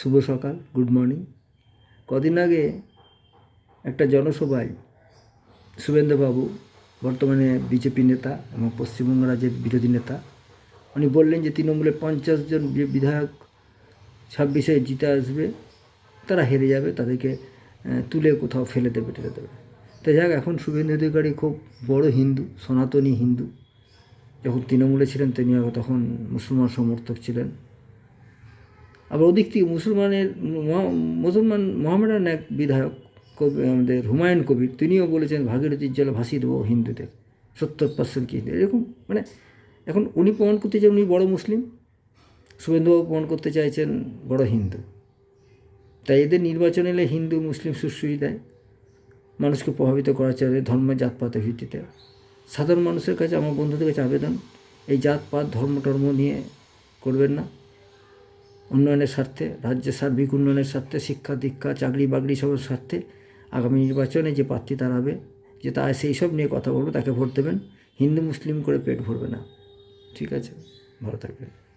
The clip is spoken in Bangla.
শুভ সকাল গুড মর্নিং কদিন আগে একটা জনসভায় শুভেন্দুবাবু, বর্তমানে বিজেপি নেতা এবং পশ্চিমবঙ্গ রাজ্যের বিরোধী নেতা, উনি বললেন যে তৃণমূলের পঞ্চাশ জন বিধায়ক ছাব্বিশে জিতে আসবে, তারা হেরে যাবে, তাদেরকে তুলে কোথাও ফেলে দেবে, ঠেলে দেবে। তো যাক এখন শুভেন্দু অধিকারী খুব বড় হিন্দু, সনাতনী হিন্দু। যখন তৃণমূলে ছিলেন, তিনি তখন মুসলমান সমর্থক ছিলেন। আবার ওদিক থেকে মুসলমানের মুসলমান মোহামেডান এক বিধায়ক কবি, আমাদের হুমায়ুন কবির, তিনিও বলেছেন ভাগীরথীর জলে ভাসিয়ে দেবো হিন্দুদের, সত্তর পার্সেন্ট কি হিন্দু এরকম মানে এখন উনি প্রমাণ করতে চান উনি বড় মুসলিম। শুভেন্দুবাবু প্রমাণ করতে চাইছেন বড় হিন্দু। তাই এদের নির্বাচন এলে হিন্দু, মুসলিম সুশ্রী দেয়। মানুষকে প্রভাবিত করা চাইবে ধর্ম জাতপাতের ভিত্তিতে। সাধারণ মানুষের কাছে, আমার বন্ধুদের কাছে আবেদন, এই জাতপাত ধর্ম টর্ম নিয়ে করবেন না। উন্নয়নের স্বার্থে, রাজ্যের সার্বিক উন্নয়নের স্বার্থে, শিক্ষা, দীক্ষা, চাকরি বাকরি সবের স্বার্থে আগামী নির্বাচনে যে প্রার্থী দাঁড়াবে, যে তা সেই সব নিয়ে কথা বলব, তাকে ভোট দেবেন। হিন্দু, মুসলিম করে পেট ভরবে না। ঠিক আছে? ভালো থাকবেন।